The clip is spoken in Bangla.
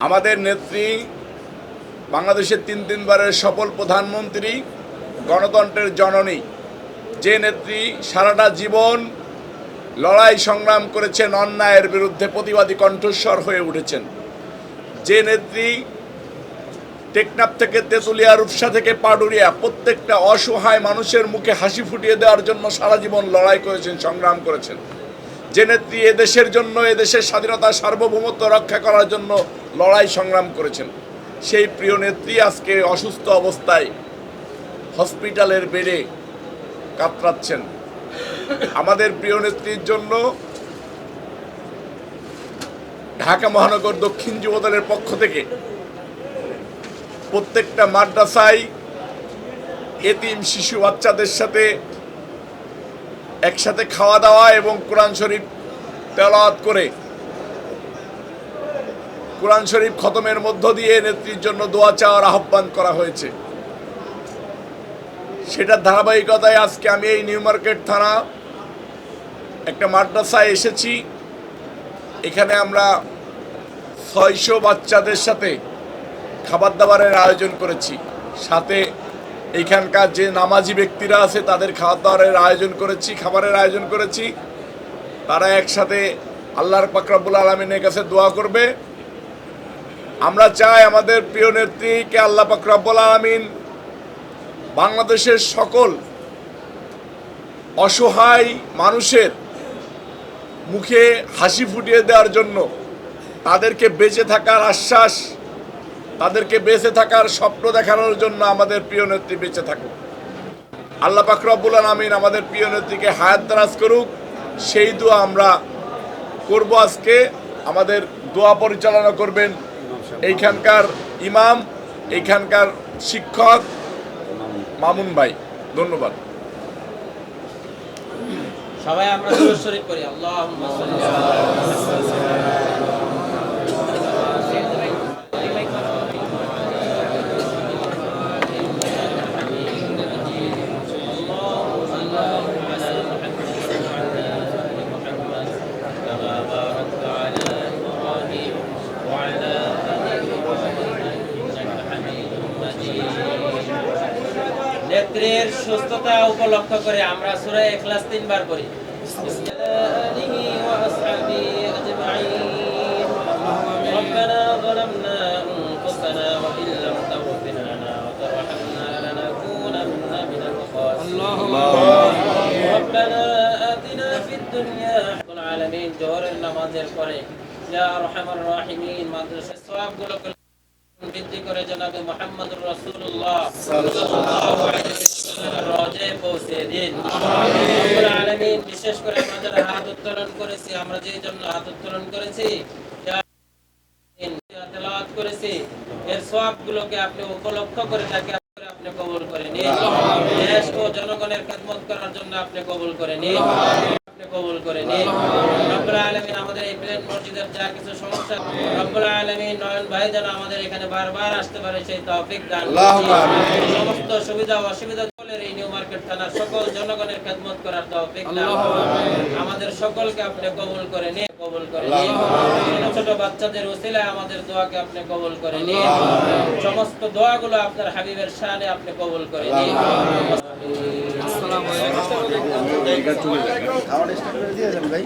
আমাদের নেত্রী বাংলাদেশের তিন তিনবারের সফল প্রধানমন্ত্রী, গণতন্ত্রের জননী। যে নেত্রী সারাটা জীবন লড়াই সংগ্রাম করেছেন, অন্যায়ের বিরুদ্ধে প্রতিবাদী কণ্ঠস্বর হয়ে উঠেছেন। যে নেত্রী টেকনাফ থেকে তেঁতুলিয়া, রূপসা থেকে পাডুরিয়া প্রত্যেকটা অসহায় মানুষের মুখে হাসি ফুটিয়ে দেওয়ার জন্য সারা জীবন লড়াই করেছেন, সংগ্রাম করেছেন। যে নেত্রী এদেশের জন্য, এদেশের স্বাধীনতা সার্বভৌমত্ব রক্ষা করার জন্য লড়াই সংগ্রাম করেছেন, সেই প্রিয় নেত্রী আজকে অসুস্থ অবস্থায় হসপিটালের বেডে কাতরাচ্ছেন। আমাদের প্রিয় নেত্রীর জন্য ঢাকা মহানগর দক্ষিণ যুবদলের পক্ষ থেকে প্রত্যেকটা মাদ্রাসায় এতিম শিশু বাচ্চাদের সাথে একসাথে খাওয়া দাওয়া এবং কোরআন শরীফ তেলাওয়াত করে কোরআন শরীফ খতমের মধ্য দিয়ে নেত্রীর জন্য দোয়া চাওয়ার আহ্বান করা হয়েছে। সেটার ধারাবাহিকতায় আজকে আমি এই নিউ মার্কেট থানা একটা মাদ্রাসায় এসেছি। এখানে আমরা ছয়শো বাচ্চাদের সাথে খাবার দাবারের আয়োজন করেছি। সাথে এইখানকার যে নামাজি ব্যক্তিরা আছে, তাদের খাওয়া দাওয়ারের আয়োজন করেছি, খাবারের আয়োজন করেছি। তারা একসাথে আল্লাহর পাকরাবুল আলমিনের কাছে দোয়া করবে। আমরা চাই আমাদের প্রিয় নেত্রীকে আল্লাহ পাকরাবুল আলমিন বাংলাদেশের সকল অসহায় মানুষের মুখে হাসি ফুটিয়ে দেওয়ার জন্য তাদেরকে বেঁচে থাকার আশ্বাস তাদেরকে বেঁচে থাকার স্বপ্ন দেখানোর জন্য আমাদের প্রিয় নেত্রী বেঁচে থাকুক। আল্লাহ পাকরাবুল আলমিন আমাদের প্রিয় নেত্রীকে হায়াত দারাজ করুক। সেই দোয়া আমরা করব আজকে। আমাদের দোয়া পরিচালনা করবেন এইখানকার ইমাম, এইখানকার শিক্ষক মামুন ভাই। ধন্যবাদ। সবাই আমরা শরীফ পড়ি। আল্লাহুম্মা সাল্লি আলা নেত্রের সুস্থতা উপলক্ষ করে আমরা সূরা ইখলাস তিনবার পড়ি বিসমিল্লাহি ওয়া আসহাবিহি আজমাইন ربنا ظلمنا أنفسنا وإن لم تغفر لنا وترحمنا لنكونن من الخاسرين ربنا آتنا في الدنيا رب العالمين জোহরের নামাজের পরে ইয়া আরহামার রাহিমিন মাদ্রাসার সওয়াবগুলোকে বৃদ্ধি করে জনাবে আলাইহি ওয়াসাল্লামের রওজায় পৌঁছে দিন। বিশেষ করে আমরা হাত উত্তোলন করেছি, আমরা যেই জন্য হাত উত্তোলন করেছি আপনি উপলক্ষ করে তাকে আপনি কবুল নিন। দেশ ও জনগণের খেদমত করার জন্য আপনি কবুল করে নিন। কবুল করে নিন। রব্বুল আলামিন আমাদের এই প্লেন মসজিদের যা কিছু সমস্যা রব্বুল আলামিন নয়ন ভাই যেন আমাদের এখানে বারবার আসতে পারে সেই তৌফিক দান করুন। সমস্ত সুবিধা অসুবিধা সকলের এই নিউ মার্কেট থানার সকল জনগণের খেদমত করার তৌফিক দান করুন। আমাদের সকলকে আপনি কবুল করে নিন কবুল করে নিন। ছোট ছোট বাচ্চাদের ওসিলায় আমাদের দোয়াকে আপনি কবুল করে নিন। সমস্ত দোয়াগুলো আপনার হাবিবের শানে আপনি কবুল করে নিন। খাওয়ার স্টার্ট করে দিয়েছেন ভাই।